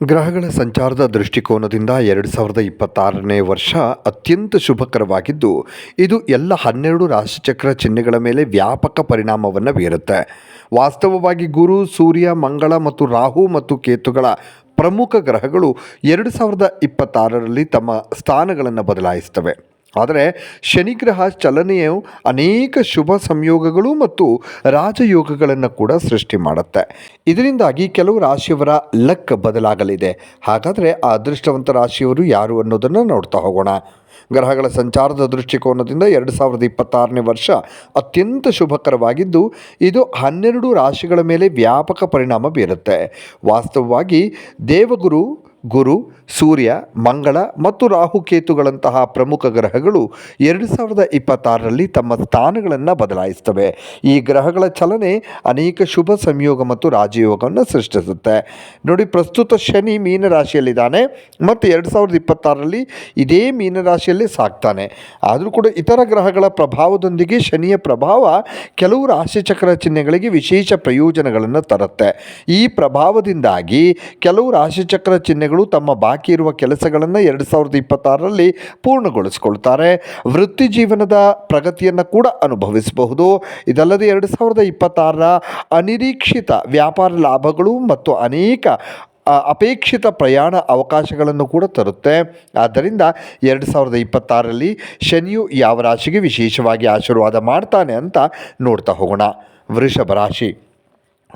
ಗ್ರಹಗಳ ಸಂಚಾರದ ದೃಷ್ಟಿಕೋನದಿಂದ ಎರಡು ಸಾವಿರದ ಇಪ್ಪತ್ತಾರನೇ ವರ್ಷ ಅತ್ಯಂತ ಶುಭಕರವಾಗಿದ್ದು, ಇದು ಎಲ್ಲ ಹನ್ನೆರಡು ರಾಶಿಚಕ್ರ ಚಿಹ್ನೆಗಳ ಮೇಲೆ ವ್ಯಾಪಕ ಪರಿಣಾಮವನ್ನು ಬೀರುತ್ತೆ. ವಾಸ್ತವವಾಗಿ ಗುರು, ಸೂರ್ಯ, ಮಂಗಳ ಮತ್ತು ರಾಹು ಮತ್ತು ಕೇತುಗಳ ಪ್ರಮುಖ ಗ್ರಹಗಳು ಎರಡು ಸಾವಿರದ ಇಪ್ಪತ್ತಾರರಲ್ಲಿ ತಮ್ಮ ಸ್ಥಾನಗಳನ್ನು ಬದಲಾಯಿಸ್ತವೆ ಆದರೆ ಶನಿಗ್ರಹ ಚಲನೆಯು ಅನೇಕ ಶುಭ ಸಂಯೋಗಗಳು ಮತ್ತು ರಾಜಯೋಗಗಳನ್ನು ಕೂಡ ಸೃಷ್ಟಿ ಮಾಡುತ್ತೆ. ಇದರಿಂದಾಗಿ ಕೆಲವು ರಾಶಿಯವರ ಲಕ್ ಬದಲಾಗಲಿದೆ. ಹಾಗಾದರೆ ಆ ಅದೃಷ್ಟವಂತ ರಾಶಿಯವರು ಯಾರು ಅನ್ನೋದನ್ನು ನೋಡ್ತಾ ಹೋಗೋಣ. ಗ್ರಹಗಳ ಸಂಚಾರದ ದೃಷ್ಟಿಕೋನದಿಂದ ಎರಡು ಸಾವಿರದ ಇಪ್ಪತ್ತಾರನೇ ವರ್ಷ ಅತ್ಯಂತ ಶುಭಕರವಾಗಿದ್ದು, ಇದು ಹನ್ನೆರಡು ರಾಶಿಗಳ ಮೇಲೆ ವ್ಯಾಪಕ ಪರಿಣಾಮ ಬೀರುತ್ತೆ. ವಾಸ್ತವವಾಗಿ ದೇವಗುರು ಗುರು, ಸೂರ್ಯ, ಮಂಗಳ ಮತ್ತು ರಾಹುಕೇತುಗಳಂತಹ ಪ್ರಮುಖ ಗ್ರಹಗಳು ಎರಡು ಸಾವಿರದ ಇಪ್ಪತ್ತಾರರಲ್ಲಿ ತಮ್ಮ ಸ್ಥಾನಗಳನ್ನು ಬದಲಾಯಿಸ್ತವೆ ಈ ಗ್ರಹಗಳ ಚಲನೆ ಅನೇಕ ಶುಭ ಸಂಯೋಗ ಮತ್ತು ರಾಜಯೋಗವನ್ನು ಸೃಷ್ಟಿಸುತ್ತೆ. ನೋಡಿ, ಪ್ರಸ್ತುತ ಶನಿ ಮೀನರಾಶಿಯಲ್ಲಿದ್ದಾನೆ ಮತ್ತು ಎರಡು ಸಾವಿರದ ಇಪ್ಪತ್ತಾರರಲ್ಲಿ ಇದೇ ಮೀನರಾಶಿಯಲ್ಲಿ ಸಾಕ್ತಾನೆ. ಆದರೂ ಕೂಡ ಇತರ ಗ್ರಹಗಳ ಪ್ರಭಾವದೊಂದಿಗೆ ಶನಿಯ ಪ್ರಭಾವ ಕೆಲವು ರಾಶಿಚಕ್ರ ಚಿಹ್ನೆಗಳಿಗೆ ವಿಶೇಷ ಪ್ರಯೋಜನಗಳನ್ನು ತರುತ್ತೆ. ಈ ಪ್ರಭಾವದಿಂದಾಗಿ ಕೆಲವು ರಾಶಿಚಕ್ರ ಚಿಹ್ನೆಗಳು ತಮ್ಮ ಬಾಕಿ ಇರುವ ಕೆಲಸಗಳನ್ನು ಎರಡು ಸಾವಿರದ ಇಪ್ಪತ್ತಾರರಲ್ಲಿ ಪೂರ್ಣಗೊಳಿಸಿಕೊಳ್ತಾರೆ. ವೃತ್ತಿ ಜೀವನದ ಪ್ರಗತಿಯನ್ನು ಕೂಡ ಅನುಭವಿಸಬಹುದು. ಇದಲ್ಲದೆ ಎರಡು ಸಾವಿರದ ಇಪ್ಪತ್ತಾರರ ಅನಿರೀಕ್ಷಿತ ವ್ಯಾಪಾರ ಲಾಭಗಳು ಮತ್ತು ಅನೇಕ ಅಪೇಕ್ಷಿತ ಪ್ರಯಾಣ ಅವಕಾಶಗಳನ್ನು ಕೂಡ ತರುತ್ತೆ. ಆದ್ದರಿಂದ ಎರಡು ಸಾವಿರದ ಇಪ್ಪತ್ತಾರರಲ್ಲಿ ಶನಿಯು ಯಾವ ರಾಶಿಗೆ ವಿಶೇಷವಾಗಿ ಆಶೀರ್ವಾದ ಮಾಡ್ತಾನೆ ಅಂತ ನೋಡ್ತಾ ಹೋಗೋಣ. ವೃಷಭ ರಾಶಿ.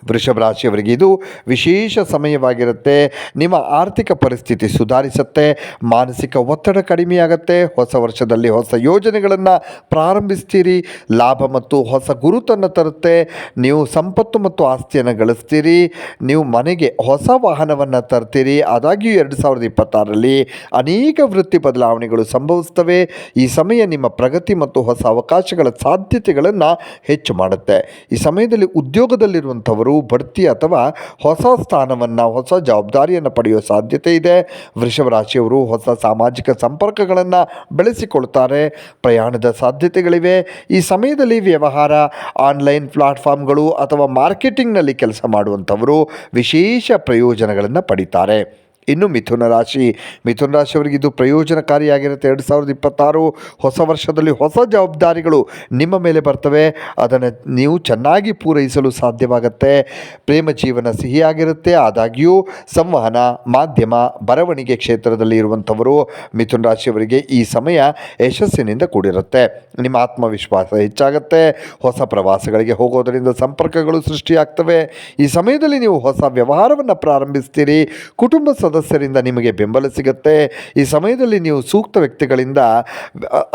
ವೃಷಭ ರಾಶಿಯವರಿಗೆ ಇದು ವಿಶೇಷ ಸಮಯವಾಗಿರುತ್ತೆ. ನಿಮ್ಮ ಆರ್ಥಿಕ ಪರಿಸ್ಥಿತಿ ಸುಧಾರಿಸುತ್ತೆ. ಮಾನಸಿಕ ಒತ್ತಡ ಕಡಿಮೆಯಾಗುತ್ತೆ ಹೊಸ ವರ್ಷದಲ್ಲಿ ಹೊಸ ಯೋಜನೆಗಳನ್ನು ಪ್ರಾರಂಭಿಸ್ತೀರಿ. ಲಾಭ ಮತ್ತು ಹೊಸ ಗುರುತನ್ನು ತರುತ್ತೆ. ನೀವು ಸಂಪತ್ತು ಮತ್ತು ಆಸ್ತಿಯನ್ನು ಗಳಿಸ್ತೀರಿ. ನೀವು ಮನೆಗೆ ಹೊಸ ವಾಹನವನ್ನು ತರ್ತೀರಿ. ಆದಾಗ್ಯೂ ಎರಡು ಸಾವಿರದ ಇಪ್ಪತ್ತಾರರಲ್ಲಿ ಅನೇಕ ವೃತ್ತಿ ಬದಲಾವಣೆಗಳು ಸಂಭವಿಸ್ತವೆ. ಈ ಸಮಯ ನಿಮ್ಮ ಪ್ರಗತಿ ಮತ್ತು ಹೊಸ ಅವಕಾಶಗಳ ಸಾಧ್ಯತೆಗಳನ್ನು ಹೆಚ್ಚು ಮಾಡುತ್ತೆ. ಈ ಸಮಯದಲ್ಲಿ ಉದ್ಯೋಗದಲ್ಲಿರುವಂಥವರು ಬಡ್ತಿ ಅಥವಾ ಹೊಸ ಸ್ಥಾನವನ್ನು, ಹೊಸ ಜವಾಬ್ದಾರಿಯನ್ನು ಪಡೆಯುವ ಸಾಧ್ಯತೆ ಇದೆ. ವೃಷಭ ರಾಶಿಯವರು ಹೊಸ ಸಾಮಾಜಿಕ ಸಂಪರ್ಕಗಳನ್ನು ಬೆಳೆಸಿಕೊಳ್ತಾರೆ. ಪ್ರಯಾಣದ ಸಾಧ್ಯತೆಗಳಿವೆ. ಈ ಸಮಯದಲ್ಲಿ ವ್ಯವಹಾರ, ಆನ್ಲೈನ್ ಪ್ಲಾಟ್ಫಾರ್ಮ್ಗಳು ಅಥವಾ ಮಾರ್ಕೆಟಿಂಗ್ನಲ್ಲಿ ಕೆಲಸ ಮಾಡುವಂಥವರು ವಿಶೇಷ ಪ್ರಯೋಜನಗಳನ್ನು ಪಡಿತಾರೆ. ಇನ್ನು ಮಿಥುನ ರಾಶಿ. ಮಿಥುನ ರಾಶಿಯವರಿಗೆ ಇದು ಪ್ರಯೋಜನಕಾರಿಯಾಗಿರುತ್ತೆ. ಎರಡು ಸಾವಿರದ ಇಪ್ಪತ್ತಾರು ಹೊಸ ವರ್ಷದಲ್ಲಿ ಹೊಸ ಜವಾಬ್ದಾರಿಗಳು ನಿಮ್ಮ ಮೇಲೆ ಬರ್ತವೆ. ಅದನ್ನು ನೀವು ಚೆನ್ನಾಗಿ ಪೂರೈಸಲು ಸಾಧ್ಯವಾಗುತ್ತೆ. ಪ್ರೇಮ ಜೀವನ ಸಿಹಿಯಾಗಿರುತ್ತೆ. ಆದಾಗ್ಯೂ ಸಂವಹನ, ಮಾಧ್ಯಮ, ಬರವಣಿಗೆ ಕ್ಷೇತ್ರದಲ್ಲಿ ಇರುವಂಥವರು ಮಿಥುನ ರಾಶಿಯವರಿಗೆ ಈ ಸಮಯ ಯಶಸ್ಸಿನಿಂದ ಕೂಡಿರುತ್ತೆ. ನಿಮ್ಮ ಆತ್ಮವಿಶ್ವಾಸ ಹೆಚ್ಚಾಗುತ್ತೆ. ಹೊಸ ಪ್ರವಾಸಗಳಿಗೆ ಹೋಗೋದರಿಂದ ಸಂಪರ್ಕಗಳು ಸೃಷ್ಟಿಯಾಗ್ತವೆ. ಈ ಸಮಯದಲ್ಲಿ ನೀವು ಹೊಸ ವ್ಯವಹಾರವನ್ನು ಪ್ರಾರಂಭಿಸ್ತೀರಿ. ಕುಟುಂಬ ಸದಸ್ಯರಿಂದ ನಿಮಗೆ ಬೆಂಬಲ ಸಿಗುತ್ತೆ. ಈ ಸಮಯದಲ್ಲಿ ನೀವು ಸೂಕ್ತ ವ್ಯಕ್ತಿಗಳಿಂದ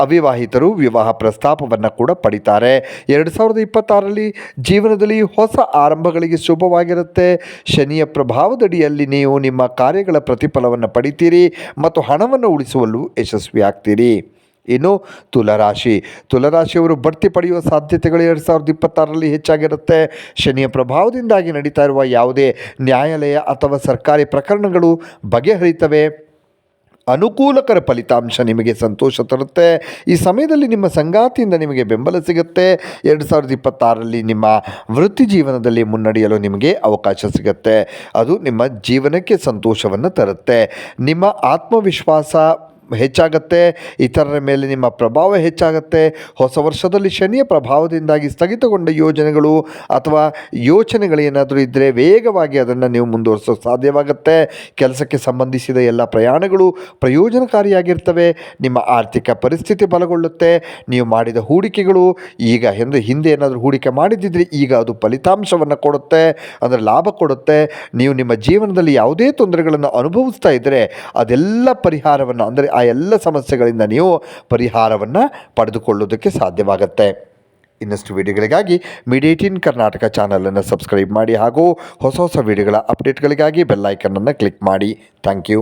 ಅವಿವಾಹಿತರು ವಿವಾಹ ಪ್ರಸ್ತಾಪವನ್ನು ಕೂಡ ಪಡಿತಾರೆ. ಎರಡು ಸಾವಿರದ ಇಪ್ಪತ್ತಾರರಲ್ಲಿ ಜೀವನದಲ್ಲಿ ಹೊಸ ಆರಂಭಗಳಿಗೆ ಶುಭವಾಗಿರುತ್ತೆ. ಶನಿಯ ಪ್ರಭಾವದಡಿಯಲ್ಲಿ ನೀವು ನಿಮ್ಮ ಕಾರ್ಯಗಳ ಪ್ರತಿಫಲವನ್ನು ಪಡಿತೀರಿ ಮತ್ತು ಹಣವನ್ನು ಉಳಿಸುವಲ್ಲೂ ಯಶಸ್ವಿಯಾಗ್ತೀರಿ. ಇನ್ನು ತುಲರಾಶಿ. ತುಲರಾಶಿಯವರು ಬಡ್ತಿ ಪಡೆಯುವ ಸಾಧ್ಯತೆಗಳು ಎರಡು ಸಾವಿರದ ಇಪ್ಪತ್ತಾರರಲ್ಲಿ ಹೆಚ್ಚಾಗಿರುತ್ತೆ. ಶನಿಯ ಪ್ರಭಾವದಿಂದಾಗಿ ನಡೀತಾ ಇರುವ ಯಾವುದೇ ನ್ಯಾಯಾಲಯ ಅಥವಾ ಸರ್ಕಾರಿ ಪ್ರಕರಣಗಳು ಬಗೆಹರಿತವೆ. ಅನುಕೂಲಕರ ಫಲಿತಾಂಶ ನಿಮಗೆ ಸಂತೋಷ ತರುತ್ತೆ. ಈ ಸಮಯದಲ್ಲಿ ನಿಮ್ಮ ಸಂಗಾತಿಯಿಂದ ನಿಮಗೆ ಬೆಂಬಲ ಸಿಗುತ್ತೆ. ಎರಡು ಸಾವಿರದ ಇಪ್ಪತ್ತಾರರಲ್ಲಿ ನಿಮ್ಮ ವೃತ್ತಿ ಜೀವನದಲ್ಲಿ ಮುನ್ನಡೆಯಲು ನಿಮಗೆ ಅವಕಾಶ ಸಿಗುತ್ತೆ. ಅದು ನಿಮ್ಮ ಜೀವನಕ್ಕೆ ಸಂತೋಷವನ್ನು ತರುತ್ತೆ. ನಿಮ್ಮ ಆತ್ಮವಿಶ್ವಾಸ ಹೆಚ್ಚಾಗತ್ತೆ, ಇತರರ ಮೇಲೆ ನಿಮ್ಮ ಪ್ರಭಾವ ಹೆಚ್ಚಾಗತ್ತೆ. ಹೊಸ ವರ್ಷದಲ್ಲಿ ಶನಿಯ ಪ್ರಭಾವದಿಂದಾಗಿ ಸ್ಥಗಿತಗೊಂಡ ಯೋಜನೆಗಳು ಅಥವಾ ಯೋಚನೆಗಳೇನಾದರೂ ಇದ್ದರೆ ವೇಗವಾಗಿ ಅದನ್ನು ನೀವು ಮುಂದುವರಿಸೋ ಸಾಧ್ಯವಾಗುತ್ತೆ. ಕೆಲಸಕ್ಕೆ ಸಂಬಂಧಿಸಿದ ಎಲ್ಲ ಪ್ರಯಾಣಗಳು ಪ್ರಯೋಜನಕಾರಿಯಾಗಿರ್ತವೆ. ನಿಮ್ಮ ಆರ್ಥಿಕ ಪರಿಸ್ಥಿತಿ ಬಲಗೊಳ್ಳುತ್ತೆ. ನೀವು ಮಾಡಿದ ಹೂಡಿಕೆಗಳು ಈಗ ಹಿಂದೆ ಹಿಂದೆ ಏನಾದರೂ ಹೂಡಿಕೆ ಮಾಡಿದ್ದಿದ್ರೆ ಈಗ ಅದು ಫಲಿತಾಂಶವನ್ನು ಕೊಡುತ್ತೆ, ಅಂದರೆ ಲಾಭ ಕೊಡುತ್ತೆ. ನೀವು ನಿಮ್ಮ ಜೀವನದಲ್ಲಿ ಯಾವುದೇ ತೊಂದರೆಗಳನ್ನು ಅನುಭವಿಸ್ತಾ ಇದ್ದರೆ ಅದೆಲ್ಲ ಪರಿಹಾರವನ್ನು, ಅಂದರೆ ಆ ಎಲ್ಲ ಸಮಸ್ಯೆಗಳಿಂದ ನೀವು ಪರಿಹಾರವನ್ನು ಪಡೆದುಕೊಳ್ಳೋದಕ್ಕೆ ಸಾಧ್ಯವಾಗುತ್ತೆ. ಇನ್ನಷ್ಟು ವಿಡಿಯೋಗಳಿಗಾಗಿ ಮೀಡಿಯೇಟಿನ್ ಕರ್ನಾಟಕ ಚಾನಲನ್ನು ಸಬ್ಸ್ಕ್ರೈಬ್ ಮಾಡಿ ಹಾಗೂ ಹೊಸ ಹೊಸ ವಿಡಿಯೋಗಳ ಅಪ್ಡೇಟ್ಗಳಿಗಾಗಿ ಬೆಲ್ಲೈಕನ್ನನ್ನು ಕ್ಲಿಕ್ ಮಾಡಿ. Thank you.